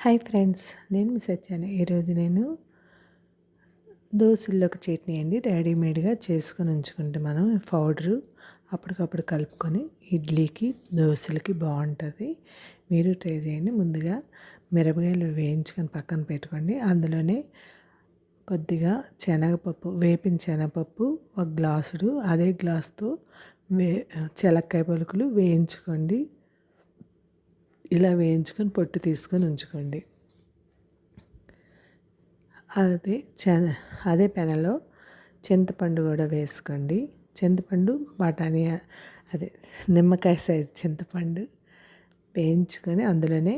Hi friends నేను miss వచ్చాను ఈరోజు నేను దోశల్లోకి చట్నీ అండి రెడీమేడ్గా చేసుకొని ఉంచుకుంటే మనం పౌడరు అప్పటికప్పుడు కలుపుకొని ఇడ్లీకి దోశలకి బాగుంటుంది. మీరు ట్రై చేయండి. ముందుగా మిరపకాయలు వేయించుకొని పక్కన పెట్టుకోండి. అందులోనే కొద్దిగా శనగపప్పు వేపిన శనగపప్పు ఒక గ్లాసుడు అదే గ్లాసుతో వే చెలక్కాయ పలుకులు వేయించుకోండి. ఇలా వేయించుకొని పొట్టు తీసుకొని ఉంచుకోండి. అదే అదే పెనలో చింతపండు కూడా వేసుకోండి. చింతపండు బఠానీ అదే నిమ్మకాయ సైజు చింతపండు వేయించుకొని అందులోనే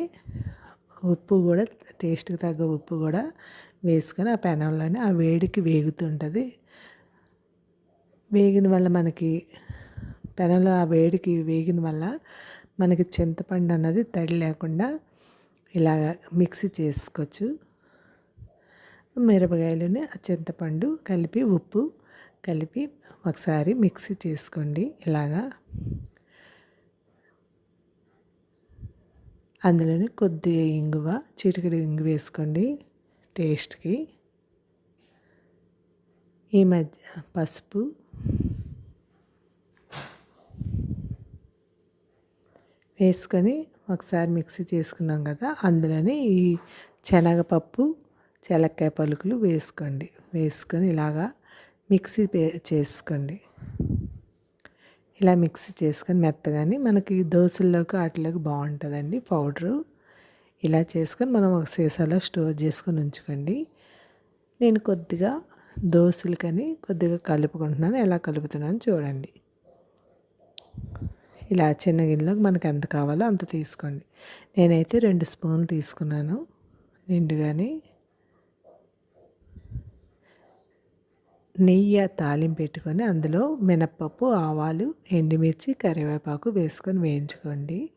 ఉప్పు కూడా టేస్ట్కి తగ్గ ఉప్పు కూడా వేసుకొని ఆ పెనంలోనే ఆ వేడికి వేగుతుంటుంది. వేగిన వల్ల మనకి పెనంలో ఆ వేడికి వేగిన వల్ల మనకి చింతపండు అన్నది తడి లేకుండా ఇలా మిక్సీ చేసుకోవచ్చు. మిరపకాయలని చింతపండు కలిపి ఉప్పు కలిపి ఒకసారి మిక్సీ చేసుకోండి ఇలాగా. అందులోనే కొద్దిగా ఇంగువ చిటికడి ఇంగు వేసుకోండి టేస్ట్కి. ఈ మధ్య పసుపు వేసుకొని ఒకసారి మిక్సీ చేసుకున్నాం కదా అందులోనే ఈ శనగపప్పు చెలక్కాయ పలుకులు వేసుకోండి. వేసుకొని ఇలాగా మిక్సీ చేసుకోండి. ఇలా మిక్సీ చేసుకొని మెత్తగాని మనకి దోశల్లోకి వాటిలోకి బాగుంటుందండి పౌడరు. ఇలా చేసుకొని మనం ఒక సీసాలో స్టోర్ చేసుకొని ఉంచుకోండి. నేను కొద్దిగా దోశలకని కొద్దిగా కలుపుకుంటున్నాను. ఎలా కలుపుతున్నాను చూడండి. ఇలా చిన్న గిన్నెలోకి మనకు ఎంత కావాలో అంత తీసుకోండి. నేనైతే రెండు స్పూన్లు తీసుకున్నాను. నిండుగాని నెయ్యి తాలింపు పెట్టుకొని అందులో మినప్పప్పు ఆవాలు ఎండుమిర్చి కరివేపాకు వేసుకొని వేయించుకోండి.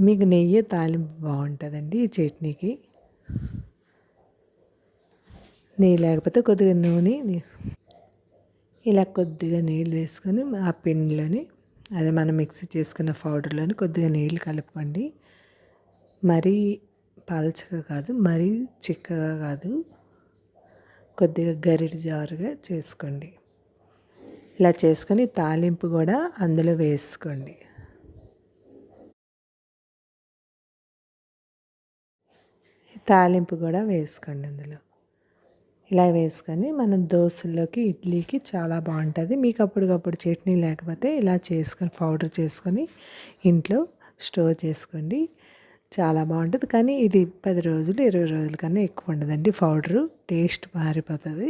మీకు నెయ్యి తాలింపు బాగుంటుందండి ఈ చట్నీకి. నెయ్యి లేకపోతే కొద్దిగా నూనె ఇలా కొద్దిగా నీళ్ళు వేసుకొని ఆ పిండిలోని అదే మనం మిక్సీ చేసుకున్న పౌడర్లోని కొద్దిగా నీళ్ళు కలుపుకోండి. మరీ పలచగా కాదు మరీ చిక్కగా కాదు కొద్దిగా గరిటి జారుగా చేసుకోండి. ఇలా చేసుకొని తాలింపు కూడా అందులో వేసుకోండి. తాలింపు కూడా వేసుకోండి అందులో. ఇలా వేసుకొని మనం దోశల్లోకి ఇడ్లీకి చాలా బాగుంటుంది. మీకు అప్పటికప్పుడు చట్నీ లేకపోతే ఇలా చేసుకొని పౌడర్ చేసుకొని ఇంట్లో స్టోర్ చేసుకోండి. చాలా బాగుంటుంది. కానీ ఇది పది రోజులు ఇరవై రోజుల కన్నా ఎక్కువ ఉండదండి. పౌడరు టేస్ట్ మారిపోతుంది.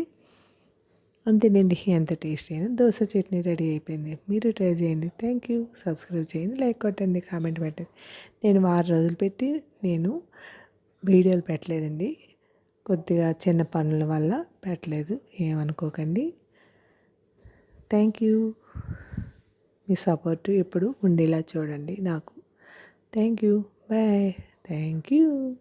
అంతేనండి. ఎంత టేస్ట్ అయినా దోశ చట్నీ రెడీ అయిపోయింది. మీరు ట్రై చేయండి. Thank you. సబ్స్క్రైబ్ చేయండి లైక్ కొట్టండి కామెంట్ పెట్టండి. నేను వారం రోజులు పెట్టి నేను వీడియోలు పెట్టలేదండి. కొద్దిగా చిన్న పనుల వల్ల పెట్టలేదు. ఏమనుకోకండి. థ్యాంక్ యూ మీ సపోర్ట్ ఎప్పుడు ఉండేలా చూడండి నాకు. Thank you bye thank you